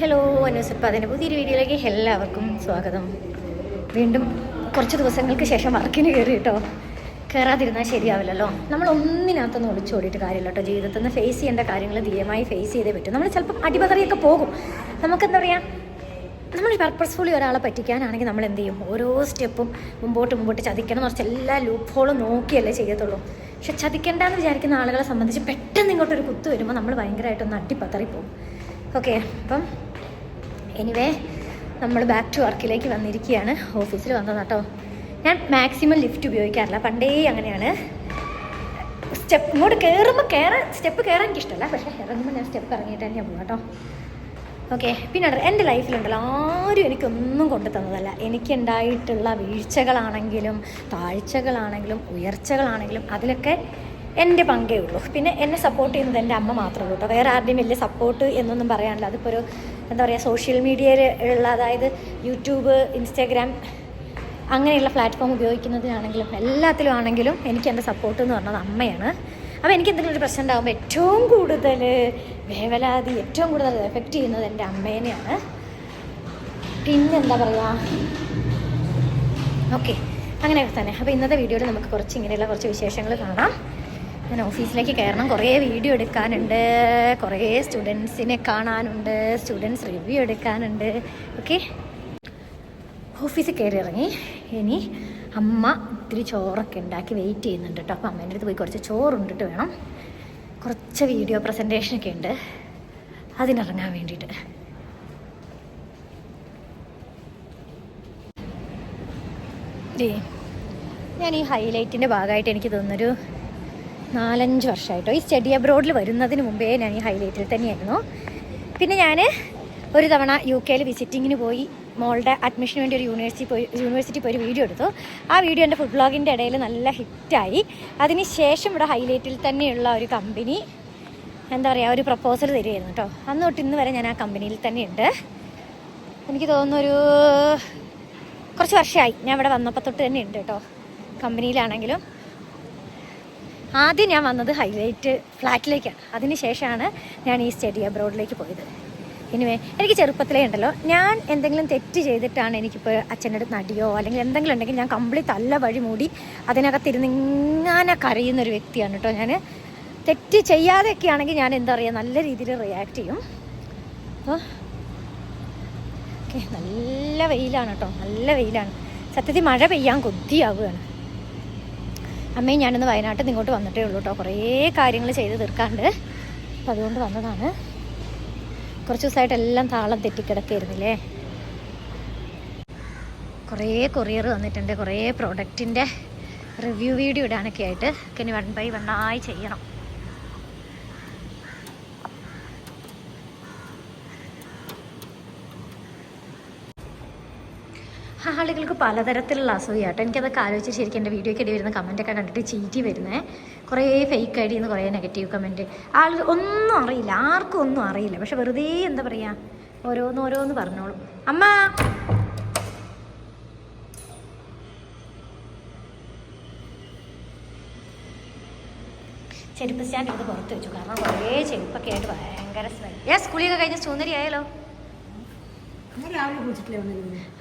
Hello അനുസരിപ്പതിന്റെ പുതിയൊരു വീഡിയോയിലേക്ക് എല്ലാവർക്കും സ്വാഗതം. വീണ്ടും കുറച്ച് ദിവസങ്ങൾക്ക് ശേഷം വർക്കിന് കയറി കേട്ടോ. കയറാതിരുന്നാൽ ശരിയാവില്ലല്ലോ. നമ്മൾ ഒന്നിനകത്തൊന്നും ഒളിച്ചോടിയിട്ട് കാര്യമില്ല കേട്ടോ. ജീവിതത്തിൽ നിന്ന് ഫേസ് ചെയ്യേണ്ട കാര്യങ്ങൾ ധീരമായി ഫേസ് ചെയ്തേ പറ്റും. നമ്മൾ ചിലപ്പം അടിപതറിയൊക്കെ പോകും. നമുക്കെന്താ പറയുക നമ്മൾ പർപ്പസ്ഫുള്ളി ഒരാളെ പറ്റിക്കാനാണെങ്കിൽ നമ്മൾ എന്ത് ചെയ്യും? ഓരോ സ്റ്റെപ്പും മുമ്പോട്ട് മുമ്പോട്ട് ചതിക്കണം കുറച്ച് എല്ലാ ലൂപ്പ് ഹോളും നോക്കിയല്ലേ ചെയ്യത്തുള്ളൂ. പക്ഷെ ചതിക്കേണ്ടെന്ന് വിചാരിക്കുന്ന ആളുകളെ സംബന്ധിച്ച് പെട്ടെന്ന് ഇങ്ങോട്ടൊരു കുത്ത് വരുമ്പോൾ നമ്മൾ ഭയങ്കരമായിട്ടൊന്ന് അട്ടിപ്പത്തറിപ്പോവും ഓക്കെ അപ്പം എനിവേ നമ്മൾ ബാക്ക് ടു വർക്കിലേക്ക് വന്നിരിക്കുകയാണ്. ഓഫീസിൽ വന്നതാണ് കേട്ടോ ഞാൻ മാക്സിമം ലിഫ്റ്റ് ഉപയോഗിക്കാറില്ല. പണ്ടേ അങ്ങനെയാണ്. സ്റ്റെപ്പ് ഇങ്ങോട്ട് കയറുമ്പോൾ കയറാൻ സ്റ്റെപ്പ് കയറാൻ എനിക്കിഷ്ടമല്ല പക്ഷേ ഇറങ്ങുമ്പോൾ ഞാൻ സ്റ്റെപ്പ് ഇറങ്ങിയിട്ട് തന്നെ പോകാം കേട്ടോ. ഓക്കെ പിന്നെ എന്റെ ലൈഫിലുണ്ടല്ലോ ആരും എനിക്കൊന്നും കൊണ്ടു തന്നതല്ല. എനിക്കുണ്ടായിട്ടുള്ള വീഴ്ചകളാണെങ്കിലും താഴ്ചകളാണെങ്കിലും ഉയർച്ചകളാണെങ്കിലും അതിലൊക്കെ എന്റെ പങ്കേ ഉള്ളൂ. പിന്നെ എന്നെ സപ്പോർട്ട് ചെയ്യുന്നത് എന്റെ അമ്മ മാത്രമേ ഉള്ളൂ കേട്ടോ. വേറെ ആരുടെയും വലിയ സപ്പോർട്ട് എന്നൊന്നും പറയാനില്ല. അതിപ്പോൾ ഒരു എന്താ പറയുക സോഷ്യൽ മീഡിയയിൽ ഉള്ള അതായത് യൂട്യൂബ് ഇൻസ്റ്റാഗ്രാം അങ്ങനെയുള്ള പ്ലാറ്റ്ഫോം ഉപയോഗിക്കുന്നതിനാണെങ്കിലും എല്ലാത്തിലും ആണെങ്കിലും എനിക്ക് എന്റെ സപ്പോർട്ട് എന്ന് പറഞ്ഞത് അമ്മയാണ്. അപ്പോൾ എനിക്ക് എന്തെങ്കിലും ഒരു പ്രശ്നം ഉണ്ടാകുമ്പോൾ ഏറ്റവും കൂടുതൽ വേവലാതി ഏറ്റവും കൂടുതൽ എഫക്റ്റ് ചെയ്യുന്നത് എന്റെ അമ്മേനെയാണ്. പിന്നെന്താ പറയുക ഓക്കെ അങ്ങനെയൊക്കെ തന്നെ. അപ്പോൾ ഇന്നത്തെ വീഡിയോയിൽ നമുക്ക് കുറച്ച് ഇങ്ങനെയുള്ള കുറച്ച് വിശേഷങ്ങൾ കാണാം. ഞാൻ ഓഫീസിലേക്ക് കയറണം. കുറേ വീഡിയോ എടുക്കാനുണ്ട്. കുറേ സ്റ്റുഡൻസിനെ കാണാനുണ്ട്. സ്റ്റുഡൻസ് റിവ്യൂ എടുക്കാനുണ്ട്. ഓക്കെ? ഓഫീസിൽ കയറി ഇറങ്ങി. ഇനി അമ്മ ഇത്തിരി ചോറൊക്കെ ഉണ്ടാക്കി വെയിറ്റ് ചെയ്യുന്നുണ്ട് കേട്ടോ. അപ്പോൾ അമ്മേന്റെ അടുത്ത് പോയി കുറച്ച് ചോറുണ്ടിട്ട് വേണം. കുറച്ച് വീഡിയോ പ്രസന്റേഷനൊക്കെ ഉണ്ട്. അതിനിറങ്ങാൻ വേണ്ടിയിട്ട്. ഞാൻ ഈ ഹൈലൈറ്റിന്റെ ഭാഗമായിട്ട് എനിക്ക് തോന്നുന്നൊരു നാലഞ്ച് വർഷമായിട്ടോ. ഈ സ്റ്റഡി അബ്രോഡിൽ വരുന്നതിന് മുമ്പേ ഞാൻ ഈ ഹൈലൈറ്റിൽ തന്നെയായിരുന്നു. പിന്നെ ഞാൻ ഒരു തവണ യു കെയിൽ വിസിറ്റിങ്ങിന് പോയി മോളുടെ അഡ്മിഷന് വേണ്ടി ഒരു യൂണിവേഴ്സിറ്റി പോയി യൂണിവേഴ്സിറ്റി പോയി ഒരു വീഡിയോ എടുത്തു. ആ വീഡിയോ എന്റെ ഫുഡ് ബ്ലോഗിന്റെ ഇടയിൽ നല്ല ഹിറ്റായി അതിന് ശേഷം ഇവിടെ ഹൈലൈറ്റിൽ തന്നെയുള്ള ഒരു കമ്പനി എന്താ പറയുക ഒരു പ്രപ്പോസൽ തരുമായിരുന്നു കേട്ടോ അന്ന് തൊട്ട് ഇന്ന് വരെ ഞാൻ ആ കമ്പനിയിൽ തന്നെയുണ്ട്. എനിക്ക് തോന്നുന്നു ഒരു കുറച്ച് വർഷമായി. ഞാൻ ഇവിടെ വന്നപ്പോൾ തൊട്ട് തന്നെ ഉണ്ട് കേട്ടോ കമ്പനിയിലാണെങ്കിലും ആദ്യം ഞാൻ വന്നത് ഹൈലൈറ്റ് ഫ്ലാറ്റിലേക്കാണ്. അതിന് ശേഷമാണ് ഞാൻ ഈ സ്റ്റഡി അബ്രോഡിലേക്ക് പോയത്. ഇനിവേ എനിക്ക് ചെറുപ്പത്തിലേ ഉണ്ടല്ലോ. ഞാൻ എന്തെങ്കിലും തെറ്റ് ചെയ്തിട്ടാണ് എനിക്കിപ്പോൾ അച്ഛന്റെ അടുത്ത് നടിയോ അല്ലെങ്കിൽ എന്തെങ്കിലും ഉണ്ടെങ്കിൽ ഞാൻ കംപ്ലീറ്റ് അല്ല വഴി മൂടി അതിനകത്തിരുന്ന് ഇങ്ങനെ കരയുന്ന ഒരു വ്യക്തിയാണ് കേട്ടോ ഞാൻ തെറ്റ് ചെയ്യാതെയൊക്കെ ആണെങ്കിൽ ഞാൻ എന്താ പറയുക നല്ല രീതിയിൽ റിയാക്ട് ചെയ്യും. അപ്പോൾ ഓക്കെ നല്ല വെയിലാണ് കേട്ടോ. നല്ല വെയിലാണ്. സത്യത്തിൽ മഴ പെയ്യാൻ കൊതിയാവുകയാണ്. അമ്മയും ഞാനിന്ന് വയനാട്ടിൽ നിന്ന് ഇങ്ങോട്ട് വന്നിട്ടേ ഉള്ളൂ കേട്ടോ കുറേ കാര്യങ്ങൾ ചെയ്ത് തീർക്കാണ്ട്. അപ്പം അതുകൊണ്ട് വന്നതാണ്. കുറച്ച് ദിവസമായിട്ട് എല്ലാം താളം തെറ്റിക്കിടക്കായിരുന്നില്ലേ? കുറേ കൊറിയർ വന്നിട്ടുണ്ട്. കുറേ പ്രോഡക്റ്റിന്റെ റിവ്യൂ വീഡിയോ ഇടാനൊക്കെ ആയിട്ട് ഇനി വൺ ബൈ വണ്ണായി ചെയ്യണം. ആളുകൾക്ക് പലതരത്തിലുള്ള അസൂയാട്ടോ. എനിക്കതൊക്കെ ആലോചിച്ച് ശരിക്കും എന്റെ വീഡിയോയ്ക്ക് ഇടയിൽ വരുന്ന കമന്റൊക്കെ കണ്ടിട്ട് ചീറ്റി വരുന്നത് കുറേ ഫേക്ക് ഐ ഡിന്ന് കുറേ നെഗറ്റീവ് കമന്റ് ആളുകൾ ഒന്നും അറിയില്ല. ആർക്കും ഒന്നും അറിയില്ല. പക്ഷെ വെറുതെ എന്താ പറയുക ഓരോന്ന് ഓരോന്ന് പറഞ്ഞോളൂ. അമ്മ! ചെരുപ്പ് സ്റ്റാൻഡ് എടുത്ത് പുറത്ത് വെച്ചു. കാരണം കുറേ ചെരുപ്പൊക്കെ ആയിട്ട് ഭയങ്കര സ്മെൽ ഏ സ്കൂളിലൊക്കെ കഴിഞ്ഞ് ചൂന്നരി ആയാലോ ഞാൻ രാവിലെ കുളിച്ചിട്ടില്ലേ വന്നിരുന്നത്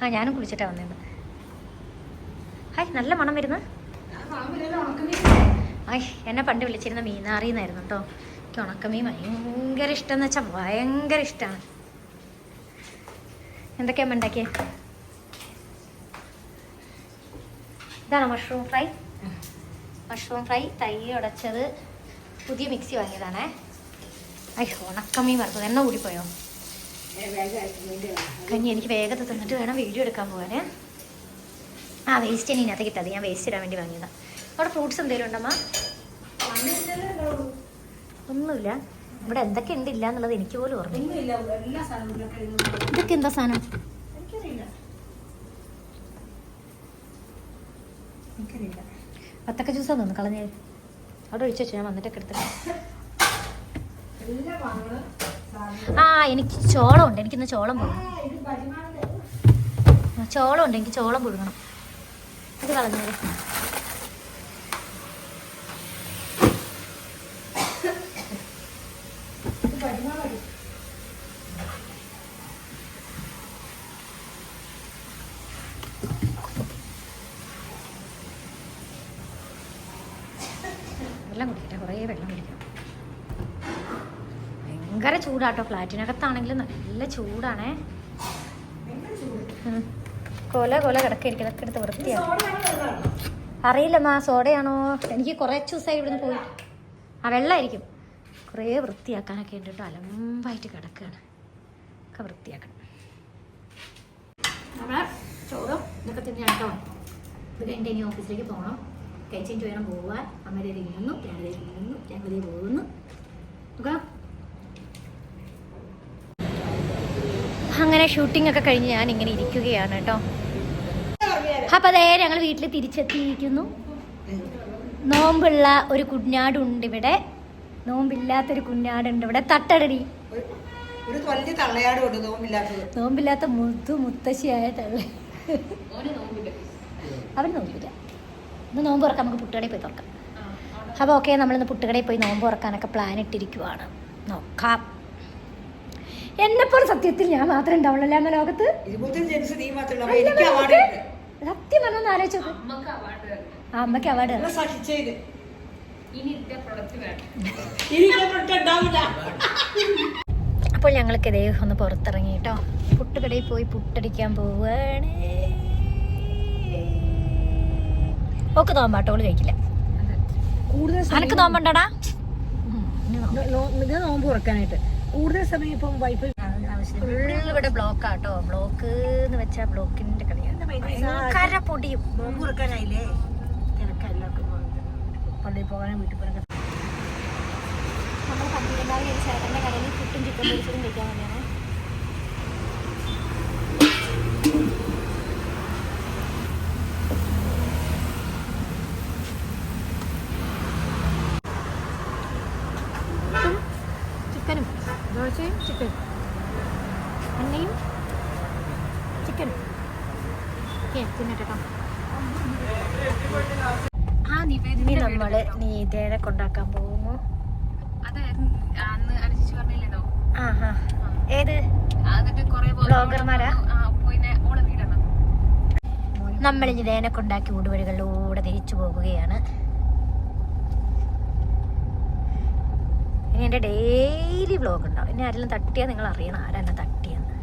ആ ഞാനും കുളിച്ചിട്ടാ വന്നിരുന്നു ഹായ് നല്ല മണം വരുന്ന? ഹായ് എന്നെ പണ്ട് വിളിച്ചിരുന്ന മീനാറിന്നായിരുന്നു കേട്ടോ എനിക്ക് ഉണക്കമീൻ ഭയങ്കര ഇഷ്ടം എന്ന് വെച്ചാൽ ഭയങ്കര ഇഷ്ടമാണ് എന്തൊക്കെയാ ഇതാണ് ഇതാണോ മഷ്റൂം ഫ്രൈ മഷ്റൂം ഫ്രൈ തൈ ഉടച്ചത്. പുതിയ മിക്സി വാങ്ങിയതാണേ. ഐ ഉണക്കമീൻ വറുത്തത്. എണ്ണ കൂടിപ്പോയോ? കഞ്ഞി എനിക്ക് വേഗത്തിൽ തന്നിട്ട് വേണം വീഡിയോ എടുക്കാൻ പോകാൻ ആ വേസ്റ്റ് ഇനി ഇതിനകത്ത് കിട്ടാതെ. ഞാൻ വേസ്റ്റ് ഇടാൻ വേണ്ടി വാങ്ങിയതാ. അവിടെ ഫ്രൂട്ട്സ് എന്തെങ്കിലും ഉണ്ടമ്മ ഒന്നുമില്ല. ഇവിടെ എന്തൊക്കെ ഉണ്ട് ഇല്ല എന്നുള്ളത് എനിക്ക് പോലും ഓർമ്മ ഒന്നുമില്ല എല്ലാ സാധനങ്ങളൊക്കെ ഇതൊക്കെ എന്താ സാധനം? വത്തക്ക ജ്യൂസാ തോന്നുന്നു കളഞ്ഞേ. അവിടെ ഒഴിച്ചു വെച്ചു ഞാൻ വന്നിട്ടൊക്കെ എടുത്തിട്ട്. ആ എനിക്ക് ചോളം ഉണ്ട് എനിക്കിന്ന് ചോളം പുഴുങ്ങണം ചോളം ഉണ്ട് എനിക്ക് ചോളം പുഴുങ്ങണം. ഇത് കളഞ്ഞത് ഇത് പരിമാണത് ഭയങ്കര ചൂടാട്ടോ. ഫ്ലാറ്റിനകത്താണെങ്കിലും നല്ല ചൂടാണേ. കൊല കൊല കിടക്കായിരിക്കും. ഇതൊക്കെ എടുത്ത് വൃത്തിയാണ് അറിയില്ലമ്മാ സോഡയാണോ? എനിക്ക് കുറച്ച് ദിവസമായി ഇവിടുന്ന് പോയി. ആ വെള്ളമായിരിക്കും. കുറേ വൃത്തിയാക്കാനൊക്കെ ഉണ്ട് അലമ്പായിട്ട് കിടക്കുകയാണ് ഒക്കെ വൃത്തിയാക്കണം. ഇതൊക്കെ തന്നെയാണ് കേട്ടോ ഇത് കഴിഞ്ഞിട്ട് ഇനി ഓഫീസിലേക്ക് പോകണം. കഴിച്ചിട്ട് വേണം പോവാൻ. അമ്മയുടെ ഇരുന്നു ഞങ്ങളുടെ ഇരുന്നു ഞങ്ങളതേ പോകുന്നു. അങ്ങനെ ഷൂട്ടിംഗ് ഒക്കെ കഴിഞ്ഞ് ഞാൻ ഇങ്ങനെ ഇരിക്കുകയാണ് കേട്ടോ. അപ്പൊ അതേ ഞങ്ങൾ വീട്ടിൽ തിരിച്ചെത്തിയിരിക്കുന്നു. നോമ്പുള്ള ഒരു കുഞ്ഞാടുണ്ട് ഇവിടെ. നോമ്പില്ലാത്തൊരു കുഞ്ഞാടുണ്ട് ഇവിടെ. തട്ടടടി. നോമ്പില്ലാത്ത മുത്തു മുത്തശ്ശിയായ തള്ളി. അവൻ നോമ്പില്ല. ഇന്ന് നോമ്പ് തുറക്കാം നമുക്ക് പുട്ടുകടയിൽ പോയി തുറക്കാം. അപ്പോൾ ഓക്കെ നമ്മളിന്ന് പുട്ടുകടയിൽ പോയി നോമ്പ് തുറക്കാനൊക്കെ പ്ലാൻ ഇട്ടിരിക്കുവാണ്. നോക്കാം. എന്നെപ്പോലെ സത്യത്തിൽ ഞാൻ മാത്രമേ ഉണ്ടാവുള്ളൂ എന്ന ലോകത്ത്? സത്യം നോക്ക്. ആ അമ്മയ്ക്ക് അവാർഡ് അപ്പോൾ ഞങ്ങൾക്ക് ഇതേ ഒന്ന് പുറത്തിറങ്ങി കേട്ടോ. പുട്ടുകടയിൽ പോയി പുട്ടടിക്കാൻ പോവാണ്. ഓക്ക് നോമ്പാട്ടോൾ കഴിക്കില്ല. കൂടുതൽ അനക്ക് നോമ്പുണ്ടടാ? നോമ്പ് തുറക്കാനായിട്ട്. കൂടുതൽ സമയം ഇപ്പം വൈഫൈ ഇവിടെ ബ്ലോക്ക് ആട്ടോ. ബ്ലോക്ക് എന്ന് വെച്ചാ ബ്ലോക്കിന്റെ കളി. പൊടിയും. നോമ്പ് തുറക്കാനായില്ലേ തിരക്കല്ലാവർക്കും പള്ളിയിൽ പോകാനും വീട്ടിൽ പോകാനൊക്കെ. നമ്മൾ പന്ത്രണ്ടാമത് ഒരു ചേട്ടന്റെ കടയിൽ പുട്ടും ചിക്കൻ പൊരിച്ചതും കഴിക്കാൻ വേണ്ടിയാണ് ചിക്കനും. ദോശയും ചിക്കനും എണ്ണയും ചിക്കനും ഓക്കെ തിന്നട്ടോ ആ ഇനി നമ്മൾ നീതേനെ കൊണ്ടാക്കാൻ പോകുന്നു. ഏത്? ബ്ലോഗർമാരാ? നമ്മൾ നീതേനെ കൊണ്ടാക്കി ഊടുവഴികളിലൂടെ തിരിച്ചു പോകുകയാണ്. ഇനി എന്റെ ഡെയിലി വ്ളോഗ് ഉണ്ടാവും. ഇനി ആരെങ്കിലും തട്ടിയാൽ നിങ്ങൾ അറിയണം ആരാ എന്നെ തട്ടിയെന്ന്.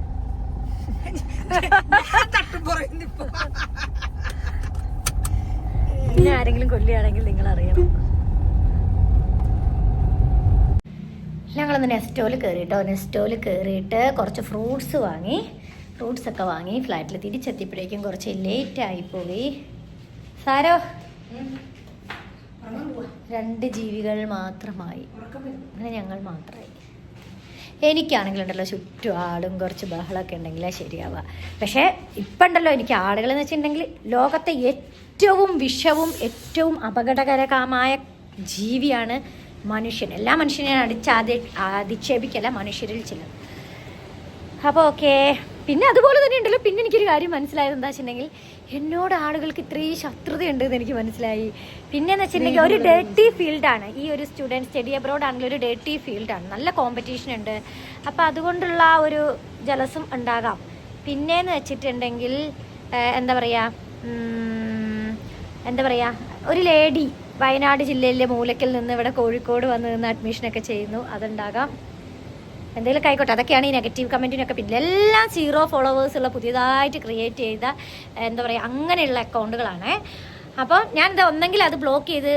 ഇനി ആരെങ്കിലും കൊല്ലുകയാണെങ്കിൽ നിങ്ങൾ അറിയണം. ഞങ്ങളൊന്ന് നെസ്റ്റോൽ കയറിയിട്ടോ നെസ്റ്റോൽ കയറിയിട്ട് കുറച്ച് ഫ്രൂട്ട്സ് വാങ്ങി. ഫ്രൂട്ട്സ് ഒക്കെ വാങ്ങി. ഫ്ലാറ്റിൽ തിരിച്ചെത്തിയപ്പോഴേക്കും കുറച്ച് ലേറ്റ് ആയിപ്പോയി സാരോ? രണ്ട് ജീവികൾ മാത്രമായി. അങ്ങനെ ഞങ്ങൾ മാത്രമായി. എനിക്കാണെങ്കിലുണ്ടല്ലോ ചുറ്റും ആളും കുറച്ച് ബഹളമൊക്കെ ഉണ്ടെങ്കിലേ ശരിയാവുക. പക്ഷേ ഇപ്പം ഉണ്ടല്ലോ എനിക്ക് ആളുകൾ എന്ന് വെച്ചിട്ടുണ്ടെങ്കിൽ ലോകത്തെ ഏറ്റവും വിഷവും ഏറ്റവും അപകടകരമായ ജീവിയാണ് മനുഷ്യൻ. എല്ലാ മനുഷ്യനെയും അടിച്ചാതി അധിക്ഷേപിക്കല്ല മനുഷ്യരിൽ ചിലർ. അപ്പോൾ ഓക്കെ പിന്നെ അതുപോലെ തന്നെ ഉണ്ടല്ലോ. പിന്നെ എനിക്കൊരു കാര്യം മനസ്സിലായത് എന്താ വെച്ചിട്ടുണ്ടെങ്കിൽ എന്നോട് ആളുകൾക്ക് ഇത്രയും ശത്രുതയുണ്ട് എന്ന് എനിക്ക് മനസ്സിലായി. പിന്നെ എന്ന് വെച്ചിട്ടുണ്ടെങ്കിൽ ഒരു ഡേർട്ടി ഫീൽഡാണ് ഈ ഒരു സ്റ്റുഡന്റ് സ്റ്റഡി അബ്രോഡ് ആണെങ്കിലും ഒരു ഡേർട്ടി ഫീൽഡാണ് നല്ല കോമ്പറ്റീഷൻ ഉണ്ട്. അപ്പോൾ അതുകൊണ്ടുള്ള ആ ഒരു ജലസും ഉണ്ടാകാം. പിന്നെന്ന് വെച്ചിട്ടുണ്ടെങ്കിൽ എന്താ പറയുക എന്താ പറയുക ഒരു ലേഡി വയനാട് ജില്ലയിലെ മൂലക്കൽ നിന്ന് ഇവിടെ കോഴിക്കോട് വന്ന് നിന്ന് അഡ്മിഷനൊക്കെ ചെയ്യുന്നു. അതുണ്ടാകാം. എന്തെങ്കിലും ആയിക്കോട്ടെ. അതൊക്കെയാണ് ഈ നെഗറ്റീവ് കമന്റിനൊക്കെ പിന്നെ എല്ലാം സീറോ ഫോളോവേഴ്സുള്ള പുതിയതായിട്ട് ക്രിയേറ്റ് ചെയ്ത എന്താ പറയുക അങ്ങനെയുള്ള അക്കൗണ്ടുകളാണ്. അപ്പോൾ ഞാൻ എന്താ ഒന്നെങ്കിൽ അത് ബ്ലോക്ക് ചെയ്ത്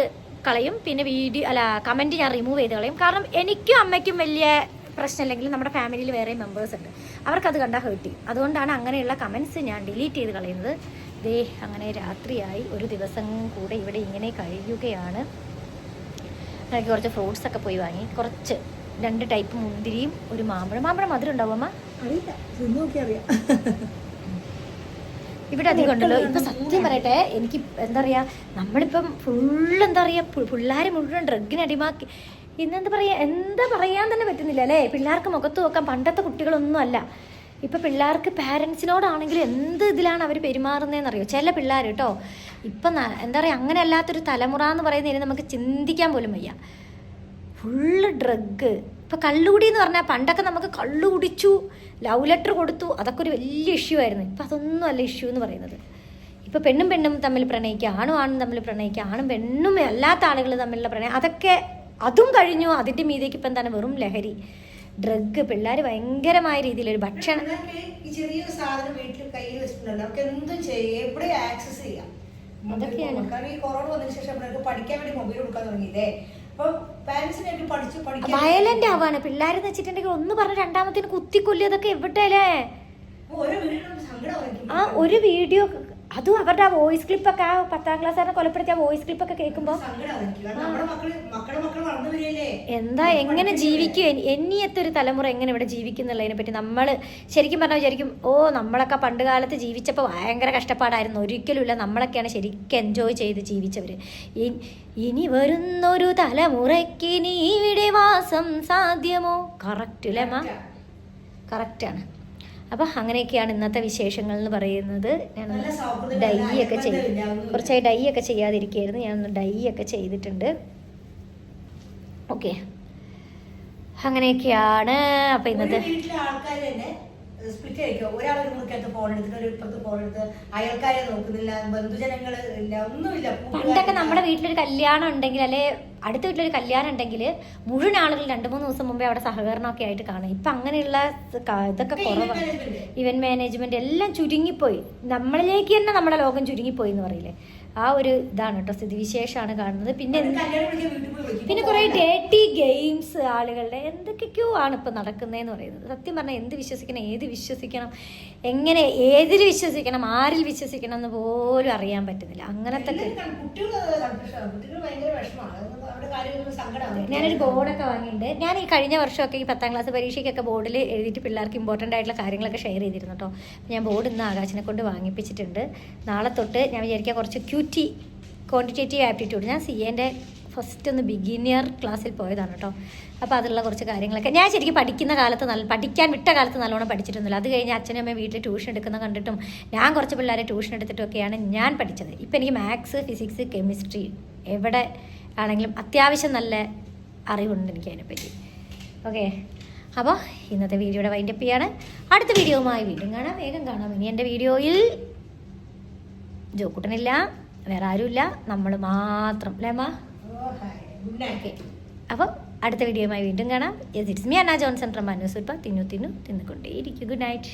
കളയും. പിന്നെ വീഡിയോ അല്ല കമന്റ് ഞാൻ റിമൂവ് ചെയ്ത് കളയും. കാരണം എനിക്കും അമ്മയ്ക്കും വലിയ പ്രശ്നമില്ലെങ്കിലും നമ്മുടെ ഫാമിലിയിൽ വേറെ മെമ്പേഴ്സ് ഉണ്ട്. അവർക്കത് കണ്ടാൽ ഹേർട്ട് അതുകൊണ്ടാണ് അങ്ങനെയുള്ള കമൻസ് ഞാൻ ഡിലീറ്റ് ചെയ്ത് കളയുന്നത്. ദേ അങ്ങനെ രാത്രിയായി. ഒരു ദിവസം കൂടെ ഇവിടെ ഇങ്ങനെ കഴിയുകയാണ്. എനിക്ക് കുറച്ച് ഫ്രൂട്ട്സ് ഒക്കെ പോയി വാങ്ങി. കുറച്ച് രണ്ട് ടൈപ്പ് മുന്തിരിയും ഒരു മാമ്പഴം. മാമ്പഴം മധുരം ഉണ്ടാവും ഇവിടെ അധികം ഉണ്ടല്ലോ. ഇപ്പൊ സത്യം പറയട്ടെ എനിക്ക് എന്താ പറയാ നമ്മളിപ്പം ഫുള്ള് എന്താ പറയാ പിള്ളേർ മുഴുവൻ ഡ്രഗിന് അടിമാക്കി ഇന്നെന്താ പറയാ എന്താ പറയാൻ തന്നെ പറ്റുന്നില്ല അല്ലേ? പിള്ളേർക്ക് മുഖത്ത് നോക്കാൻ പണ്ടത്തെ കുട്ടികളൊന്നും അല്ല. ഇപ്പൊ പിള്ളേർക്ക് പാരൻസിനോടാണെങ്കിലും എന്ത് ഇതിലാണ് അവർ പെരുമാറുന്നതെന്ന് അറിയോ ചില പിള്ളേർ കേട്ടോ ഇപ്പൊ എന്താ പറയാ അങ്ങനെ അല്ലാത്തൊരു തലമുറ എന്ന് പറയുന്നതിന് നമുക്ക് ചിന്തിക്കാൻ പോലും വയ്യ. Full drug. ഇപ്പോൾ കള്ളുകുടി എന്ന് പറഞ്ഞാൽ പണ്ടൊക്കെ നമുക്ക് കള്ളു കുടിച്ചു ലവ് ലെറ്റർ കൊടുത്തു അതൊക്കെ ഒരു വലിയ ഇഷ്യൂ ആയിരുന്നു. ഇപ്പം അതൊന്നും അല്ല ഇഷ്യൂ എന്ന് പറയുന്നത്. ഇപ്പോൾ പെണ്ണും പെണ്ണും തമ്മിൽ പ്രണയിക്കുക ആണും ആണും തമ്മിൽ പ്രണയിക്കുക ആണും പെണ്ണും അല്ലാത്ത ആളുകൾ തമ്മിലുള്ള പ്രണയം അതൊക്കെ അതും കഴിഞ്ഞു. അതിന്റെ മീതേക്ക് ഇപ്പം എന്താണ്? വെറും ലഹരി. ഡ്രഗ്. പിള്ളേർ ഭയങ്കരമായ രീതിയിൽ ഒരു ഭക്ഷണം ചെറിയൊരു സാധനം വീട്ടിൽ കയ്യിൽ വെച്ചിട്ടുണ്ടല്ലോ. അവർക്ക് എന്തും ചെയ്യാം. എവിടെ ആക്സസ് ചെയ്യാം. അതൊക്കെയാണ്. കാരണം ഈ കൊറോണ വന്നതിന് ശേഷം പഠിക്കാൻ വേണ്ടി മൊബൈൽ കൊടുക്കാൻ തുടങ്ങിയില്ലേ? വയലന്റ് ആവാണ്. പിള്ളേരെന്ന് വെച്ചിട്ടുണ്ടെങ്കിൽ ഒന്ന് പറഞ്ഞ രണ്ടാമത്തിന് കുത്തിക്കൊല്ലിയതൊക്കെ എവിടെ എവിടെയല്ലേ ആ ഒരു വീഡിയോ അതും അവരുടെ ആ വോയിസ് ക്ലിപ്പൊക്കെ ആ പത്താം ക്ലാസ്സുകാരനെ കൊലപ്പെടുത്തിയ വോയിസ് ക്ലിപ്പൊക്കെ കേൾക്കുമ്പോൾ വരികയല്ലേ? എന്താ എങ്ങനെ ജീവിക്കും? എന്നിയത്തെ ഒരു തലമുറ എങ്ങനെ ഇവിടെ ജീവിക്കുന്നുള്ളതിനെ പറ്റി നമ്മൾ ശരിക്കും പറഞ്ഞാൽ വിചാരിക്കും ഓ നമ്മളൊക്കെ പണ്ട് കാലത്ത് ജീവിച്ചപ്പോൾ ഭയങ്കര കഷ്ടപ്പാടായിരുന്നു. ഒരിക്കലുമില്ല നമ്മളൊക്കെയാണ് ശരിക്കും എൻജോയ് ചെയ്ത് ജീവിച്ചവർ ഇനി വരുന്നൊരു തലമുറയ്ക്ക് ഇനി ഇവിടെ വാസം സാധ്യമോ? കറക്റ്റ് അല്ലേ മാ? കറക്റ്റാണ് അപ്പം അങ്ങനെയൊക്കെയാണ് ഇന്നത്തെ വിശേഷങ്ങൾ എന്ന് പറയുന്നത്. ഞാൻ ഡൈ ഒക്കെ ചെയ്തു. കുറച്ചായി ഡൈ ഒക്കെ ചെയ്യാതിരിക്കുകയായിരുന്നു. ഞാനൊന്ന് ഡൈ ഒക്കെ ചെയ്തിട്ടുണ്ട്. ഓക്കെ. അങ്ങനെയൊക്കെയാണ്. അപ്പം ഇന്നത്തെ സ്പ്ലിറ്റ് ആയിരിക്കും. ഒരാൾ ഒരു മുറിക്കകത്ത് ഫോൺ എടുത്തിട്ട് ഒരു ഇപ്പുറത്ത് ഫോൺ എടുത്ത് അയൽക്കാരെ നോക്കുന്നില്ല ഇല്ല ഒന്നുമില്ല. പണ്ടൊക്കെ നമ്മുടെ വീട്ടിലൊരു കല്യാണം ഉണ്ടെങ്കിൽ അല്ലെ അടുത്ത വീട്ടിലൊരു കല്യാണം ഉണ്ടെങ്കിൽ മുഴുവൻ ആളുകൾ രണ്ട് മൂന്ന് ദിവസം മുമ്പേ അവിടെ സഹകരണമൊക്കെ ആയിട്ട് കാണും. ഇപ്പം അങ്ങനെയുള്ള ഇതൊക്കെ കുറവാണ് ഇവന്റ് മാനേജ്മെന്റ് എല്ലാം ചുരുങ്ങിപ്പോയി. നമ്മളിലേക്ക് തന്നെ നമ്മുടെ ലോകം ചുരുങ്ങിപ്പോയി എന്ന് പറയില്ലേ? ആ ഒരു ഇതാണ് കേട്ടോ സ്ഥിതിവിശേഷമാണ് കാണുന്നത്. പിന്നെ പിന്നെ കുറേ ഡേറ്റി ഗെയിംസ് ആളുകളുടെ എന്തൊക്കെയൊക്കെയോ ആണ് ഇപ്പൊ നടക്കുന്നതെന്ന് പറയുന്നത്. സത്യം പറഞ്ഞാൽ എന്ത് വിശ്വസിക്കണം ഏത് വിശ്വസിക്കണം എങ്ങനെ ഏതിൽ വിശ്വസിക്കണം ആരിൽ വിശ്വസിക്കണം എന്ന് പോലും അറിയാൻ പറ്റുന്നില്ല. അങ്ങനത്തെ ഞാനൊരു ബോർഡൊക്കെ വാങ്ങിയിട്ടുണ്ട്. ഞാൻ ഈ കഴിഞ്ഞ വർഷമൊക്കെ ഈ പത്താം ക്ലാസ് പരീക്ഷയ്ക്കൊക്കെ ബോർഡിൽ എഴുതിയിട്ട് പിള്ളേർക്ക് ഇമ്പോർട്ടന്റ് ആയിട്ടുള്ള കാര്യങ്ങളൊക്കെ ഷെയർ ചെയ്തിരുന്നു കേട്ടോ. ഞാൻ ബോർഡ് ഇന്ന് ആകാശിനെ കൊണ്ട് വാങ്ങിപ്പിച്ചിട്ടുണ്ട്. നാളെ തൊട്ട് ഞാൻ വിചാരിക്കുക കുറച്ച് ക്യൂറ്റി ക്വാണ്ടിറ്റേറ്റീവ് ആപ്റ്റിറ്റ്യൂഡ് ഞാൻ സി എന്റെ ഫസ്റ്റ് ഒന്ന് ബിഗിനിയർ ക്ലാസ്സിൽ പോയതാണ് കേട്ടോ അപ്പോൾ അതിലുള്ള കുറച്ച് കാര്യങ്ങളൊക്കെ. ഞാൻ ശരിക്കും പഠിക്കുന്ന കാലത്ത് നല്ല പഠിക്കാൻ വിട്ട കാലത്ത് നല്ലോണം പഠിച്ചിട്ടൊന്നുമില്ല. അത് കഴിഞ്ഞ് അച്ഛനും അമ്മയും വീട്ടിൽ ട്യൂഷൻ എടുക്കുന്ന കണ്ടിട്ടും ഞാൻ കുറച്ച് പിള്ളേരെ ട്യൂഷൻ എടുത്തിട്ടൊക്കെയാണ് ഞാൻ പഠിച്ചത്. ഇപ്പം എനിക്ക് മാത്സ് ഫിസിക്സ് കെമിസ്ട്രി എവിടെ ആണെങ്കിലും അത്യാവശ്യം നല്ല അറിവുണ്ട് എനിക്ക് അതിനെപ്പറ്റി. ഓക്കെ അപ്പോൾ ഇന്നത്തെ വീഡിയോയുടെ വൈൻഡപ്പ് ചെയ്യാണ്. അടുത്ത വീഡിയോവുമായി വീണ്ടും കാണാം. വേഗം കാണാം. ഇനി എന്റെ വീഡിയോയിൽ ജോക്കുട്ടനില്ല. വേറെ ആരുമില്ല. നമ്മൾ മാത്രം. ഓക്കെ അപ്പോൾ അടുത്ത വീഡിയോയുമായി വീണ്ടും കാണാം. It's me Anna Johnson from Manu സുൽപ്പ തിന്നു തിന്നു തിന്നുകൊണ്ടേയിരിക്കും. Good night